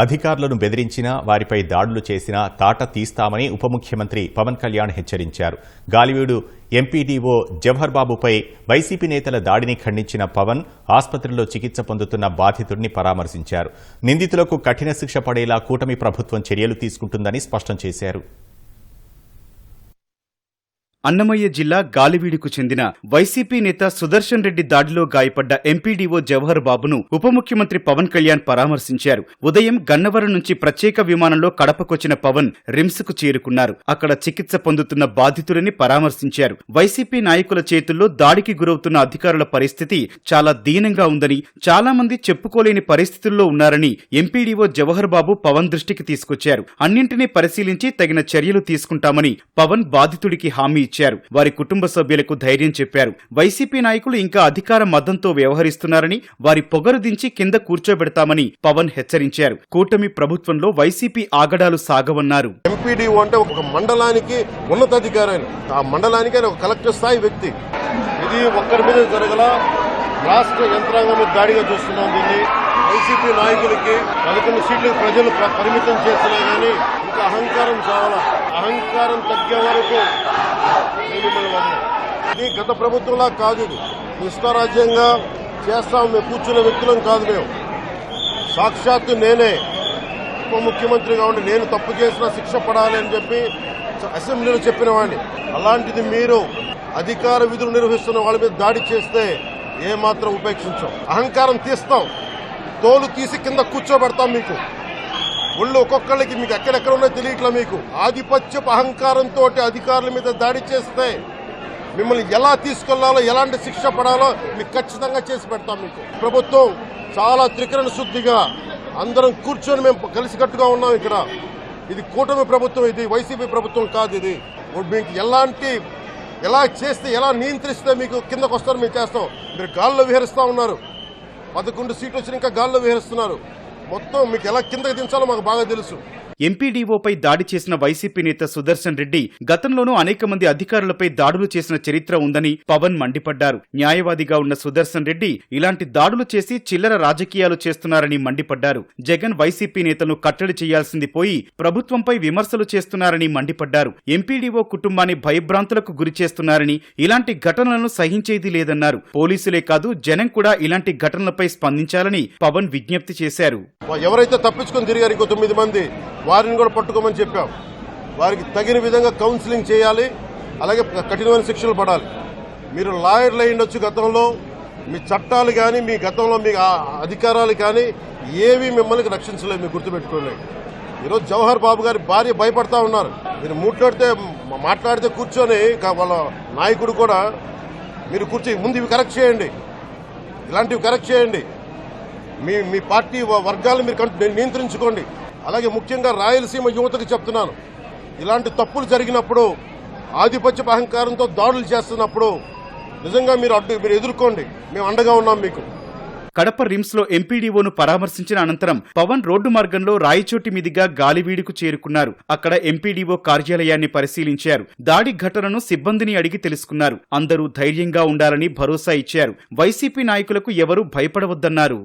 అధికారులను బెదిరించినా వారిపై దాడులు చేసినా తాట తీస్తామని ఉప ముఖ్యమంత్రి పవన్ కళ్యాణ్ హెచ్చరించారు. గాలివీడు ఎంపీడీఓ జవహర్ బాబుపై వైసీపీ నేతల దాడిని ఖండించిన పవన్ ఆసుపత్రిలో చికిత్స పొందుతున్న బాధితుడిని పరామర్శించారు. నిందితులకు కఠిన శిక్ష పడేలా కూటమి ప్రభుత్వం చర్యలు తీసుకుంటుందని స్పష్టం చేశారు. అన్నమయ్య జిల్లా గాలివీడుకు చెందిన వైసీపీ నేత సుదర్శన్ రెడ్డి దాడిలో గాయపడ్డ ఎంపీడీఓ జవహర్ బాబును ఉప ముఖ్యమంత్రి పవన్ కళ్యాణ్ పరామర్శించారు. ఉదయం గన్నవరం నుంచి ప్రత్యేక విమానంలో కడపకొచ్చిన పవన్ రిమ్స్కు చేరుకున్నారు. అక్కడ చికిత్స పొందుతున్న బాధితుడిని పరామర్శించారు. వైసీపీ నాయకుల చేతుల్లో దాడికి గురవుతున్న అధికారుల పరిస్థితి చాలా దీనంగా ఉందని చాలా మంది చెప్పుకోలేని పరిస్థితుల్లో ఉన్నారని ఎంపీడీఓ జవహర్ బాబు పవన్ దృష్టికి తీసుకొచ్చారు. అన్నింటినీ పరిశీలించి తగిన చర్యలు తీసుకుంటామని పవన్ బాధితుడికి హామీ ఇచ్చారు. వారి కుటుంబ సభ్యులకు ధైర్యం చెప్పారు. వైసీపీ నాయకులు ఇంకా అధికార మద్దంతో వ్యవహరిస్తున్నారని వారి పొగరు దించి కింద కూర్చోబెడతామని పవన్ హెచ్చరించారు. కూటమి ప్రభుత్వంలో వైసీపీ ఆగడాలు సాగవన్నారు. ఎంపీడీఓ అంటే ఒక మండలానికి ఉన్నతాధికారి ఆ మండలానికి ఒక కలెక్టర్ స్థాయి వ్యక్తి. ఇది ఒక్కరి మీద జరగల రాష్ట్ర యంత్రాంగం మీద దాడిగా చూస్తున్నాం దీన్ని. వైసీపీ నాయకులకి పదకొండు సీట్లు ప్రజలు పరిమితం చేసినా కానీ ఇంకా అహంకారం చావాలా. అహంకారం తగ్గే వరకు ఇది గత ప్రభుత్వంలా కాదు ఇది. ఇష్టారాజ్యంగా చేస్తాం మేము కూర్చున్న వ్యక్తులం కాదు మేము. సాక్షాత్తు నేనే ఉప ముఖ్యమంత్రిగా ఉండి నేను తప్పు చేసిన శిక్ష పడాలి అని చెప్పి అసెంబ్లీలో చెప్పిన వాడిని. అలాంటిది మీరు అధికార విధులు నిర్వహిస్తున్న వాళ్ళ మీద దాడి చేస్తే ఏ మాత్రం ఉపేక్షించాం. అహంకారం తీస్తాం. తోలు తీసి కింద కూర్చోబెడతాం మీకు. ఒళ్ళు ఒక్కొక్కళ్ళకి మీకు ఎక్కడెక్కడ ఉన్నాయో తెలియట్లా మీకు. ఆధిపత్యపు అహంకారంతో అధికారుల మీద దాడి చేస్తే మిమ్మల్ని ఎలా తీసుకెళ్ళాలో ఎలాంటి శిక్ష పడాలో మీకు ఖచ్చితంగా చేసి పెడతాం మీకు. ప్రభుత్వం చాలా త్రికరణ శుద్ధిగా అందరం కూర్చొని మేము కలిసికట్టుగా ఉన్నాం ఇక్కడ. ఇది కూటమి ప్రభుత్వం ఇది వైసీపీ ప్రభుత్వం కాదు ఇది. మీకు ఎలాంటి ఎలా చేస్తే ఎలా నియంత్రిస్తే మీకు కిందకు వస్తారు మేము చేస్తాం. మీరు గాల్లో విహరిస్తూ ఉన్నారు. పదకొండు సీట్లు వచ్చిన ఇంకా గాల్లో విహరిస్తున్నారు మొత్తం మీకు ఎలా కిందకి దించాలో మాకు బాగా తెలుసు. ఎంపీడీఓపై దాడి చేసిన వైసీపీ నేత సుదర్శన్ రెడ్డి గతంలోనూ అనేక మంది అధికారులపై దాడులు చేసిన చరిత్ర ఉందని పవన్ మండిపడ్డారు. న్యాయవాదిగా ఉన్న సుదర్శన్ రెడ్డి ఇలాంటి దాడులు చేసి చిల్లర రాజకీయాలు చేస్తున్నారని మండిపడ్డారు. జగన్ వైసీపీ నేతను కట్టడి చేయాల్సింది పోయి ప్రభుత్వంపై విమర్శలు చేస్తున్నారని మండిపడ్డారు. ఎంపీడీఓ కుటుంబాన్ని భయభ్రాంతులకు గురి చేస్తున్నారని ఇలాంటి ఘటనలను సహించేది లేదన్నారు. పోలీసులే కాదు జనం కూడా ఇలాంటి ఘటనలపై స్పందించాలని పవన్ విజ్ఞప్తి చేశారు. ఎవరైతే తప్పించుకొని తిరిగారు ఇంకో తొమ్మిది మంది? వారిని కూడా పట్టుకోమని చెప్పాం. వారికి తగిన విధంగా కౌన్సిలింగ్ చేయాలి అలాగే కఠినమైన శిక్షలు పడాలి. మీరు లాయర్లు అయ్యిండొచ్చు గతంలో మీ చట్టాలు కానీ మీ గతంలో మీ అధికారాలు కానీ ఏవి మిమ్మల్ని రక్షించలేదు మీరు గుర్తుపెట్టుకోండి. ఈరోజు జవహర్ బాబు గారి భార్య భయపడతా ఉన్నారు. మీరు మాట్లాడితే మాట్లాడితే కూర్చొని వాళ్ళ నాయకుడు కూడా మీరు కూర్చొని ముందు ఇవి కరెక్ట్ చేయండి. ఇలాంటివి కరెక్ట్ చేయండి. మీ మీ పార్టీ వర్గాలు మీరు నియంత్రించుకోండి. అలాగే ముఖ్యంగా రాయలసీమ యువతకు చెప్తున్నాను. ఇలాంటి తప్పులు జరిగినప్పుడు ఆధిపత్య అహంకారంతో దాడులు చేస్తున్నప్పుడు నిజంగా మీరు అడ్డు మీరు ఎదుర్కోండి. మేము అండగా ఉన్నాం మీకు. కడప రిమ్స్లో ఎంపీడీఓను పరామర్శించిన అనంతరం పవన్ రోడ్డు మార్గంలో రాయచోటి మీదుగా గాలివీడుకు చేరుకున్నారు. అక్కడ ఎంపీడీఓ కార్యాలయాన్ని పరిశీలించారు. దాడి ఘటనను సిబ్బందిని అడిగి తెలుసుకున్నారు. అందరూ ధైర్యంగా ఉండాలని భరోసా ఇచ్చారు. వైసీపీ నాయకులకు ఎవరూ భయపడవద్దన్నారు.